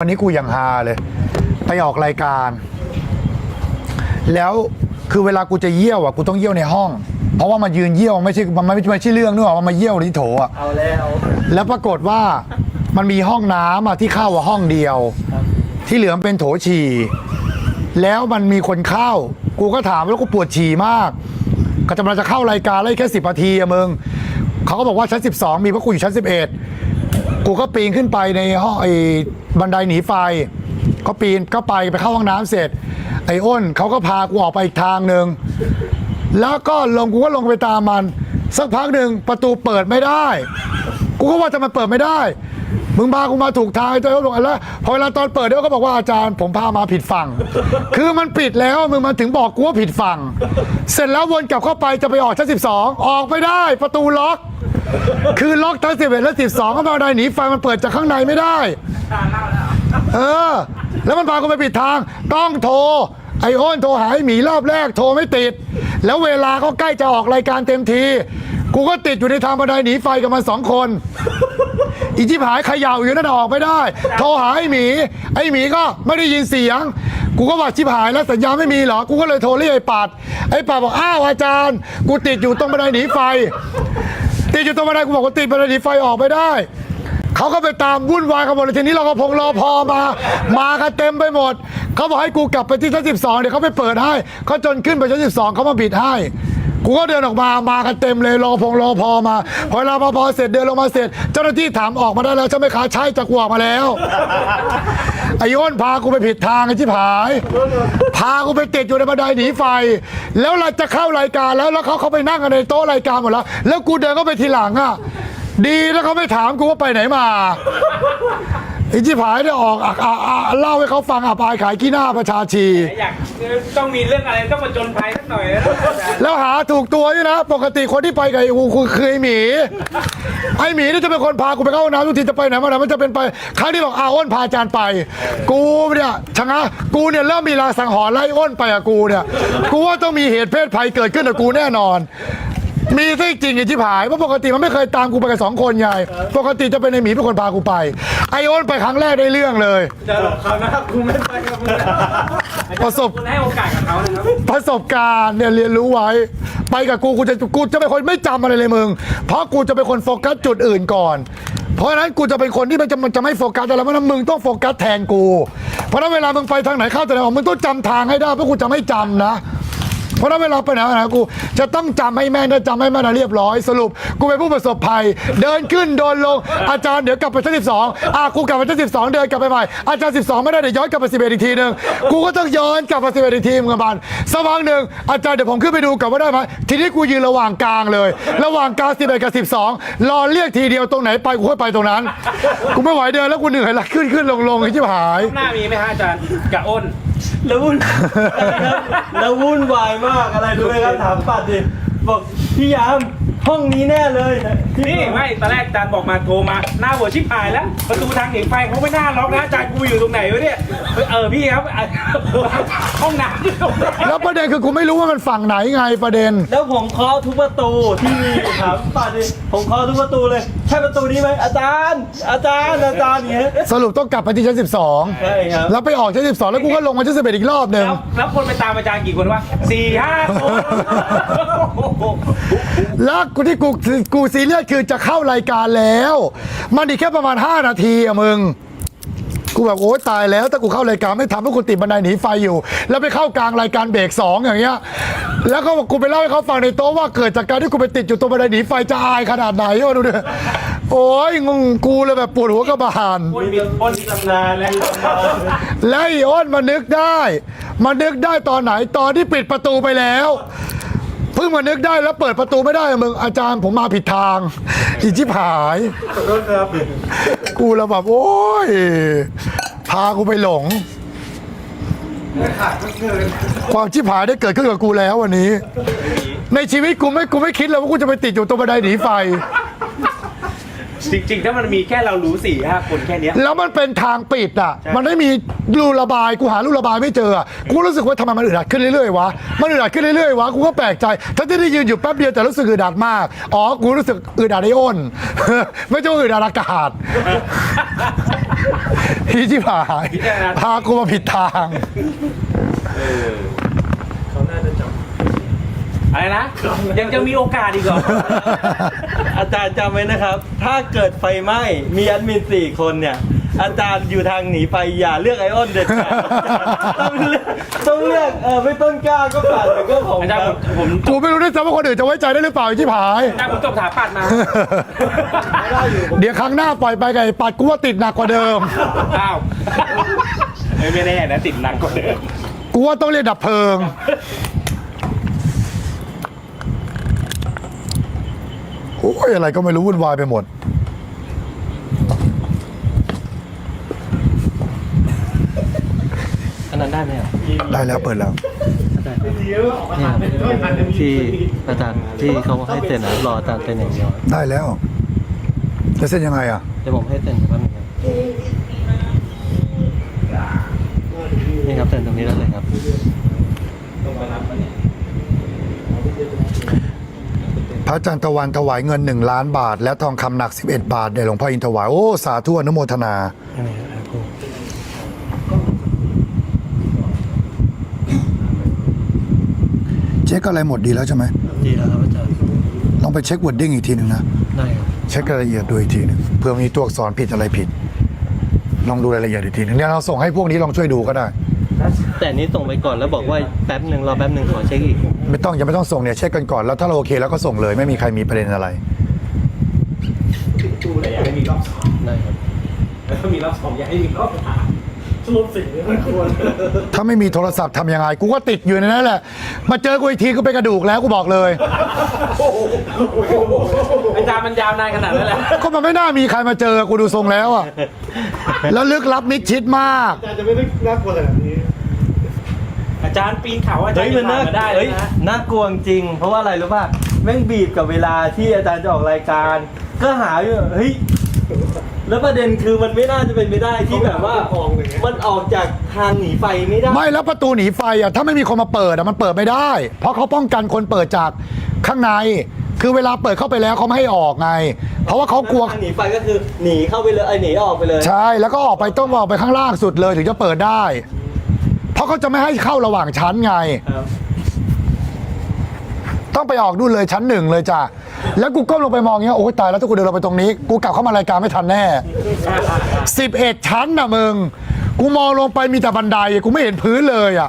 วันนี้กูอย่างฮาเลย ไปออกรายการ แล้วคือเวลากูจะเยี่ยวอะกูต้องเยี่ยวในห้อง เพราะว่ามันยืนเยี่ยวไม่ใช่มันไม่ไม่ใช่เรื่องนึกออกว่ามาเยี่ยวที่โถอะเอาแล้วแล้วปรากฏว่ามันมีห้องน้ำอะที่เข้าอะห้องเดียว ที่เหลือมันเป็นโถฉี่แล้วมันมีคนเข้า กูก็ถามแล้วกูปวดฉี่มาก ก็จะมาจะเข้ารายการแล้วอีกแค่สิบนาทีอะมึงเขาก็บอกว่าชั้น 12 มีเพราะกูอยู่ชั้น 11 กูก็ปีนขึ้นไปในห้องไอ้บันไดหนีไฟก็ปีนก็ไปไปเข้าห้องน้ำเสร็จ ไอ้อ้นเขาก็พากูออกไปอีกทางหนึ่งแล้วก็ลงกูก็ลงไปตามมัน สักพักหนึ่งประตูเปิดไม่ได้ กูก็ว่าจะมันเปิดไม่ได้ มึงพากูมาถูกทางไอ้ตัวลงแล้วพอเวลาตอนเปิดเดี๋ยวก็บอกว่าอาจารย์ ผมพามาผิดฝั่ง คือมันปิดแล้วมึงมันถึงบอกกูว่าผิดฝั่ง เสร็จแล้ววนกลับเข้าไปจะไปออกชั้นสิบสองออกไม่ได้ประตูล็อก คือล็อกทั้งสิบเอ็ดและสิบสองก็มาได้หนีไฟมันเปิดจากข้างในไม่ได้ เออ แล้วมันพากูไปปิดทาง ต้องโทร ไอ้อ้นโทรหาไอหมีรอบแรกโทรไม่ติด แล้วเวลาก็ใกล้จะออกรายการเต็มที กูก็ติดอยู่ในทางบันไดหนีไฟกับมันสองคน อีจิบหายเขย่าอยู่นั่นออกไม่ได้ โทรหาไอ้หมี ไอ้หมีก็ไม่ได้ยินเสียง กูก็ว่าชิบหายแล้วสัญญาณไม่มีเหรอ กูก็เลยโทรเรียกไอ้ปัด ไอ้ปัดบอกอ้าวอาจารย์ กูติดอยู่ตรงบันไดหนีไฟ ติดอยู่ตรงบันไดกูบอกว่าติดบันไดหนีไฟออกไม่ได้เขาก็ไปตามวุ่นวายกันหมดเลยทีนี้เราก็พงรอพอมา มากันเต็มไปหมด เขาบอกให้กูกลับไปที่ชั้นสิบสองเดี๋ยวเขาไปเปิดให้เขาจนขึ้นไปชั้นสิบสองเขามาบิดให้ กูก็เดินออกมามากันเต็มเลยรอพงรอพอมา พอเวลาพอพอเสร็จเดินลงมาเสร็จ เจ้าหน้าที่ถามออกมาได้แล้วใช่ไหมคะใช่จากกูออกมาแล้วไอ้โยนพากูไปผิดทางไอ้ชิบหาย พากูไปติดอยู่ในบันไดหนีไฟ แล้วเราจะเข้ารายการแล้วแล้วเขาเขาไปนั่งกันในโต๊ะรายการหมดแล้ว แล้วกูเดินเข้าไปทีหลังอะ ดีแล้วเขาไม่ถามกูว่าไปไหนมา อ้ชิบหายเนี่ยออกอะอะอะเล่าให้เขาฟังอับอายขายขี้หน้าประชาชี อยากต้องมีเรื่องอะไรต้องมาจนภัยสักหน่อยนะอาจารย์แล้วหาถูกตัวด้วยนะ ปกติคนที่ไปกับไอ้อูคือคือไอ้หมี ไอ้หมีนี่จะเป็นคนพากูไปเข้าห้องน้ำทุกทีจะไปไหนมาไหนมันจะเป็นไป ครั้งที่บอกอาอ้นพาอาจารย์ไป กูเนี่ยชะงะกูเนี่ยเริ่มมีลางสังหรณ์ไล่อ้นไปกับกูเนี่ย กูว่าต้องมีเหตุเพศภัยเกิดขึ้นกับกูแน่นอน มีที่จริงไอ้ที่ผายเพราะปกติมันไม่เคยตามกูไปกับสองคนไงปกติจะเป็นไอ้หมีเป็นคนพากูไป ไอ้อ้นไปครั้งแรกได้เรื่องเลย จะหลอกเขานะกูไม่ไปกับมึงนะประสบ คุณให้โอกาสกับเขานะครับประสบการณ์เนี่ยเรียนรู้ไว้ ไปกับกูกูจะกูจะเป็นคนไม่จำอะไรเลยมึง เพราะกูจะเป็นคนโฟกัสจุดอื่นก่อน เพราะฉะนั้นกูจะเป็นคนที่มันจะมันจะไม่โฟกัสอะไรเพราะฉะนั้นมึงต้องโฟกัสแทนกู เพราะฉะนั้นเวลามึงไปทางไหนเข้าแต่ไหนออกมึงต้องจำทางให้ได้เพราะกูจะไม่จำนะ เพราะนั้นเวลาไปไหนมาไหนกูจะต้องจำให้แม่นถ้จำให้แม่นะเรียบร้อยสรุป กูเป็นผู้ประสบภัย เดินขึ้นเดินลงอาจารย์เดี๋ยวกลับไปชั้นสิบสองอะกูกลับไปชั้นสิบสองเดินกลับไปใหม่อาจารย์สิบสองไม่ได้เดี๋ยวย้อนกลับไปสิบเอ็ดอีกทีหนึ่งกูก็ต้องย้อนกลับมาสิบเอ็ดอีกทีมึงกับมันสักพักหนึ่งอาจารย์เดี๋ยวผมขึ้นไปดูกลับว่าได้ไหมทีนี้กูยืนระหว่างกลางเลย ระหว่างกลางสิบเอ็ดกับสิบสองรอเรียกทีเดียวตรงไหนไปกูค่อยไปตรงนั้น กูไม่ไหวเดินแล้วกูเหนื่อยละขึ้นขึ้นลงลงไอ้ชิบหาย หน้ามีไหมฮะอาจารย์กับอ้น แล้ววุ่น แล้ววุ่นวายมากอะไรรู้ไหมครับถามปัดดิบอกพี่ยามห้องนี้แน่เลยพี่นี่ไม่ตอนแรกอาจารย์บอกมาโทรมาหน้าหัวชิบหายแล้ว ประตูทางหนีไฟเขาไม่น่าล็อกนะอาจารย์กูอยู่ตรงไหนวะเนี่ยเออพี่ครับอะห้องน้ำอยู่ตรงไหนแล้วประเด็นคือกูไม่รู้ว่ามันฝั่งไหนไงประเด็น แล้วผมเคาะทุกประตูที่มีถามปัดดิผมเคาะทุกประตูเลย ใช่ประตูนี้ไหมอาจารย์ อาจารย์อาจารย์อย่างเงี้ยสรุปต้องกลับไปที่ชั้น12ใช่ครับแล้วไปออกชั้น 12 แล้วกูก็ลงมาชั้น11อีกรอบหนึ่ง แล้วแล้วคนไปตามอาจารย์กี่คนวะสี่ห้าคนแล้วกูที่กูกูซีเรียสคือจะเข้ารายการแล้ว มันอีกแค่ประมาณ 5 นาทีอะมึง กูแบบโอ๊ยตายแล้ว ถ้ากูเข้ารายการไม่ทำให้กูติดบันไดหนีไฟอยู่ แล้วไปเข้ากลางรายการเบรกสองอย่างเงี้ยแล้วก็บอกกูไปเล่าให้เขาฟังในโต๊ะว่าเกิดจากการที่กูไปติดอยู่ตรงบันไดหนีไฟจะอายขนาดไหนวะดูดิโอ้ยงงกูเลยแบบปวดหัวกระบาลมีมีอ้นที่ตำนานแล้วแล้วไอ้อ้นมานึกได้ มานึกได้ตอนไหนตอนที่ปิดประตูไปแล้วเพิ่งมานึกได้แล้วเปิดประตูไม่ได้อะมึงอาจารย์ผมมาผิดทาง อีจิบหาย ขอโทษครับกูแล้วแบบโอ้ย พากูไปหลง ความชิบหายได้เกิดขึ้นกับกูแล้ววันนี้ ในชีวิตกูไม่กูไม่คิดเลยว่ากูจะไปติดอยู่ตรงบันไดหนีไฟ จริงๆ ถ้ามันมีแค่เรารู้สี่ห้าคนแค่เนี้ย แล้วมันเป็นทางปิดอะ มันไม่มีรูระบาย กูหารูระบายไม่เจออะกูรู้สึกว่าทำไมมันอึดอัดขึ้นเรื่อยๆวะ มันอึดอัดขึ้นเรื่อยๆวะ กูก็แปลกใจถ้าที่ได้ยืนอยู่แป๊บเดียวแต่รู้สึกอึดอัดมาก อ๋อ กูรู้สึกอึดอัดไอ้อ้นไม่ใช่ว่าอึดอัดอากาศ พี่ที่ผายพิจารณาพากูมาผิดทาง เออเขาน่าจะจ อะไรนะ ยังจะมีโอกาสอีกเหรอำอาจารย์จำไว้นะครับ ถ้าเกิดไฟไหม้มีแอดมินสี่คนเนี่ย อาจารย์อยู่ทางหนีไฟอย่าเลือกไอออนเด็ดขาดต้องเลือกต้องเลือกเออไม่ต้นกล้าก็ปัดหรือก็ผมอาคจารย์รับผมผมกูไม่รู้ด้วยซ้ำว่าคนอื่นจะไว้ใจได้หรือเปล่าไอ้ที่ผาย อาจารย์ผมจบถาปัดมา เดี๋ยวครั้งหน้าปล่อยไปไงปัดกูว่าติดหนักกว่าเดิม อ้าว ไม่ไม่แน่นะติดหนักกว่าเดิม กูว่าต้องเรียกดับเพลิง อ้ยอะไรก็ไม่รู้วุ่นวายไปหมด อันนั้นได้ไหมครับได้แล้วเปิดแล้วที่อาจารย์ที่เขาให้เซ็นนะรออาจารย์เซ็นอย่างเดียวได้แล้วจะเส้นยังไงอะ เดี๋ยวผมให้เซ็นแป๊บนึงครับนี่ครับเซ็นตรงนี้ได้เลยครับ พระอาจารย์ตะวันถวายเงิน 1 ล้านบาท และทองคำหนัก 11 บาทแด่หลวงพ่ออินถวาย โอ้ สาธุอนุโมทนา เช็คอะไรหมดดีแล้วใช่ไหมดีแล้วครับอาจารย์ลองไปเช็ควอร์ดดิ้งอีกทีหนึ่งนะ ได้ครับเช็ครายละเอียดดูอีกทีหนึ่งเพื่อมีตัวอักษรผิดอะไรผิด ลองดูรายละเอียดอีกทีหนึงเนี่ยเราส่งให้พวกนี้ลองช่วยดูก็ได้ แต่อันนี้ส่งไปก่อนแล้วบอกว่าแป๊บหนึ่งรอแป๊บหนึ่งขอเช็คอีก ไม่ต้องยังไม่ต้องส่งเนี่ยเช็คกันก่อนแล้วถ้าเราโอเคแล้วก็ส่งเลยไม่มีใครมีประเด็นอะไรดูแต่ยังไม่มีรอบสองได้ครับ แล้วถ้ามีรอบสองยังไม่มีรอบสาม รอบสี่ไม่ควรถ้าไม่มีโทรศัพท์ทำยังไง กูก็ติดอยู่ในนั้นแหละ มาเจอกูอีกทีก็เป็นกระดูกแล้วกูบอกเลย อาจารย์มันยาวนานขนาดนั้นแหละก็มันไม่น่ามีใครมาเจอกูดูทรงแล้วอะ แล้วลึกลับมิดชิดมาก อาจารย์ปีนเขาอาจารเฮ้ยย์มันผ่าน่านมาได้เลเฮ้ยยนะน่ากลัวจริง เพราะว่าอะไรรู้ป่ะแม่งบีบกับเวลาที่อาจารย์จะออกรายการ ก็หาอยู่เฮ้ย แล้วประเด็นคือมันไม่น่าจะเป็นไปได้ที่แบบว่ามันออกจากทางหนีไฟไม่ได้ ไม่แล้วประตูหนีไฟอะถ้าไม่มีคนมาเปิดอะมันเปิดไม่ได้ เพราะเขาป้องกันคนเปิดจากข้างใน คือเวลาเปิดเข้าไปแล้วเขาไม่ให้ออกไง เพราะว่าเขากลัวทางหนีไฟก็คือหนีเข้าไปเลยไอ้ยหนีออกไปเลย ใช่แล้วก็ออกไปต้องออกไปข้างล่างสุดเลยถึงจะเปิดได้ เพราะเขาจะไม่ให้เข้าระหว่างชั้นไงครับ ต้องไปออกนู่นเลยชั้นหนึ่งเลยจ้ะแล้วกูก้มลงไปมองเงี้ยโอ้ยตายแล้วถ้ากูเดินลงไปตรงนี้ กูกลับเข้ามารายการไม่ทันแน่สิบเอ็ดชั้นนะมึงกูมองลงไปมีแต่บันไดกูไม่เห็นพื้นเลยอะ